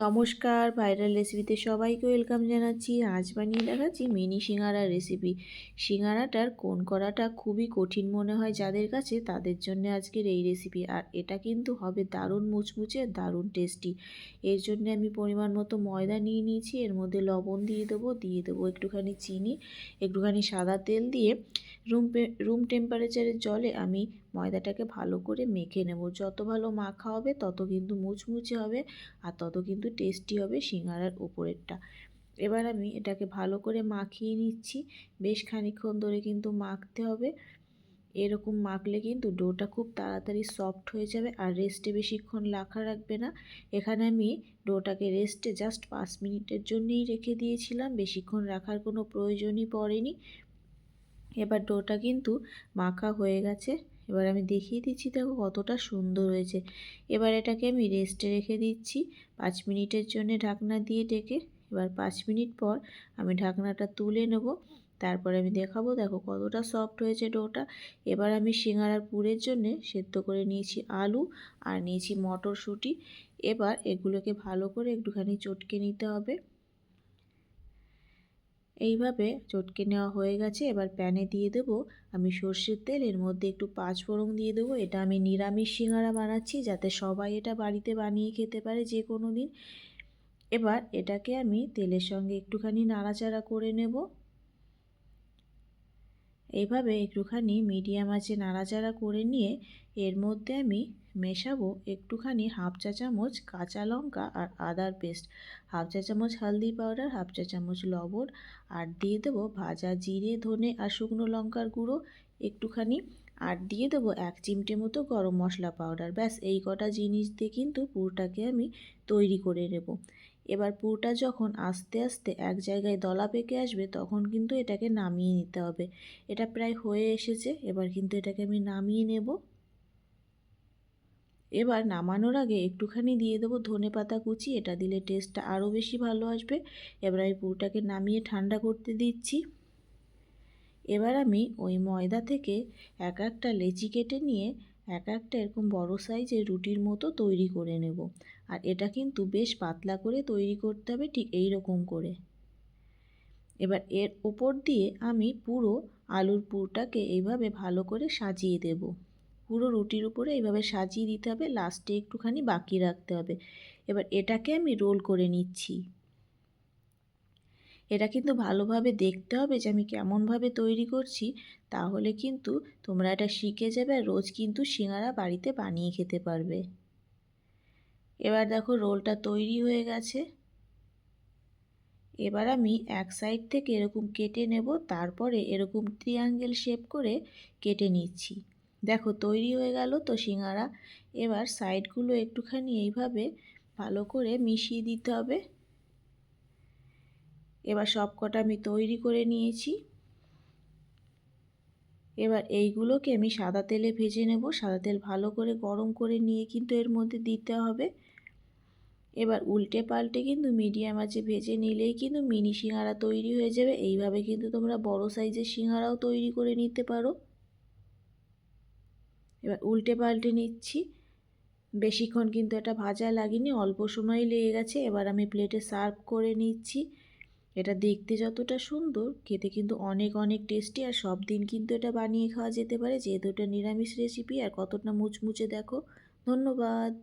নমস্কার, ভাইরাল রেসিপিতে সবাইকে ওয়েলকাম জানাচ্ছি। আজ বানিয়ে দেখাচ্ছি মিনি সিঙ্গারার রেসিপি। সিঙ্গারাটার কোন করাটা খুবই কঠিন মনে হয় যাদের কাছে, তাদের জন্য আজকের এই রেসিপি। আর এটা কিন্তু হবে দারুণ মুচমুচে, দারুণ টেস্টি। এর জন্য আমি পরিমাণ মতো ময়দা নিয়ে নিয়েছি। এর মধ্যে লবণ দিয়ে দেবো দিয়ে দেবো একটুখানি চিনি, একটুখানি সাদা তেল দিয়ে রুম রুম টেম্পারেচারের জলে আমি ময়দাটাকে ভালো করে মেখে নেব। যত ভালো মাখা হবে, তত কিন্তু মুচমুচে হবে, আর তত কিন্তু টেস্টি হবে সিঙ্গারার উপরেরটা। এবার আমি এটাকে ভালো করে মাখিয়ে নিচ্ছি। বেশ খানিক্ষণ ধরে কিন্তু মাখতে হবে। এরকম মাখলে কিন্তু ডোটা খুব তাড়াতাড়ি সফট হয়ে যাবে আর রেস্টে বেশিক্ষণ রাখা রাখবে না। এখানে আমি ডোটাকে রেস্টে জাস্ট পাঁচ মিনিটের জন্যই রেখে দিয়েছিলাম। বেশিক্ষণ রাখার কোনো প্রয়োজনই পড়েনি। এবার ডোটা কিন্তু মাখা হয়ে গেছে। এবার আমি দেখিয়ে দিচ্ছি দেখো কতটা সুন্দর হয়েছে। এবার এটাকে আমি রেস্টে রেখে দিচ্ছি। পাঁচ মিনিটের জন্য ঢাকনা দিয়ে ডেকে এবার পাঁচ মিনিট পর আমি ঢাকনাটা তুলে নেব। তারপরে আমি দেখাবো দেখো কতটা সফট হয়েছে ডোটা। এবার আমি সিঙ্গারার পুরের জন্যে সেদ্ধ করে নিয়েছি আলু আর নিয়েছি মটরশুঁটি। এবার এগুলোকে ভালো করে একটুখানি চটকে নিতে হবে। এইভাবে চটকে নেওয়া হয়ে গেছে। এবার প্যানে দিয়ে দেব আমি সর্ষের তেল। এর মধ্যে একটু পাঁচ ফোড়ন দিয়ে দেবো। এটা আমি নিরামিষ সিঙ্গারা বানাচ্ছি যাতে সবাই এটা বাড়িতে বানিয়ে খেতে পারে যে কোনো দিন। এবার এটাকে আমি তেলের সঙ্গে একটুখানি নাড়াচাড়া করে নেব। এইভাবে একটুখানি মিডিয়াম আছে নাড়াচাড়া করে নিয়ে এর মধ্যে আমি মেশাবো একটুখানি হাফ চা চামচ কাঁচা লঙ্কা আর আদার পেস্ট। হাফ চা চামচ হলদি পাউডার, হাফ চা চামচ লবণ আর দিয়ে দেবো ভাজা জিরে, ধনে আর শুকনো লঙ্কার গুঁড়ো। একটুখানি আর দিয়ে দেবো এক চিমটে মতো গরম মশলা পাউডার। ব্যাস, এই কটা জিনিস দিয়ে কিন্তু পুরটাকে আমি তৈরি করে নেব। এবার পুরটা যখন আস্তে আস্তে এক জায়গায় দলা পেকে আসবে, তখন কিন্তু এটাকে নামিয়ে নিতে হবে। এটা প্রায় হয়ে এসেছে, এবার কিন্তু এটাকে আমি নামিয়ে নেব। এবার নামানোর আগে একটুখানি দিয়ে দেবো ধনে পাতা কুচি, এটা দিলে টেস্টটা আরও বেশি ভালো আসবে। এবার আমি পুরোটাকে নামিয়ে ঠান্ডা করতে দিচ্ছি। এবার আমি ওই ময়দা থেকে এক একটা লেচি কেটে নিয়ে এক একটা এরকম বড় সাইজের রুটির মতো তৈরি করে নেব। আর এটা কিন্তু বেশ পাতলা করে তৈরি করতে হবে ঠিক এই রকম করে। এবার এর ওপর দিয়ে আমি পুরো আলুর পুরটাকে এইভাবে ভালো করে সাজিয়ে দেব। পুরো রুটির উপরে এইভাবে সাজিয়ে দিতে হবে, লাস্টে একটুখানি বাকি রাখতে হবে। এবার এটাকে আমি রোল করে নিচ্ছি। এটা কিন্তু ভালোভাবে দেখতে হবে যে আমি কেমনভাবে তৈরি করছি, তাহলে কিন্তু তোমরা এটা শিখে যাবে আর রোজ কিন্তু সিঙ্গারা বাড়িতে বানিয়ে খেতে পারবে। এবার দেখো রোলটা তৈরি হয়ে গেছে। এবার আমি এক সাইড থেকে এরকম কেটে নেব, তারপরে এরকম ট্রিয়াঙ্গেল শেপ করে কেটে নিচ্ছি। দেখো তৈরি হয়ে গেল তো সিঙ্গারা। এবার সাইডগুলো একটুখানি এইভাবে ভালো করে মিশিয়ে দিতে হবে। এবার সব কটা আমি তৈরি করে নিয়েছি। এবার এইগুলোকে আমি সাদা তেলে ভেজে নেব। সাদা তেল ভালো করে গরম করে নিয়ে কিন্তু এর মধ্যে দিতে হবে। এবার উল্টে পাল্টে কিন্তু মিডিয়াম আছে ভেজে নিলেই কিন্তু মিনি সিঙ্গারা তৈরি হয়ে যাবে। এইভাবে কিন্তু তোমরা বড় সাইজের সিঙ্গারাও তৈরি করে নিতে পারো। এবার উল্টে পাল্টে নিচ্ছি। বেশিক্ষণ কিন্তু এটা ভাজা লাগেনি, অল্প সময় লেগে গেছে। এবার আমি প্লেটে সার্ভ করে নিচ্ছি। এটা দেখতে যতটা সুন্দর, খেতে কিন্তু অনেক অনেক টেস্টি আর সব দিন কিন্তু এটা বানিয়ে খাওয়া যেতে পারে। যেহেতু এটা নিরামিষ রেসিপি আর কতটা মুচমুচে দেখো। ধন্যবাদ।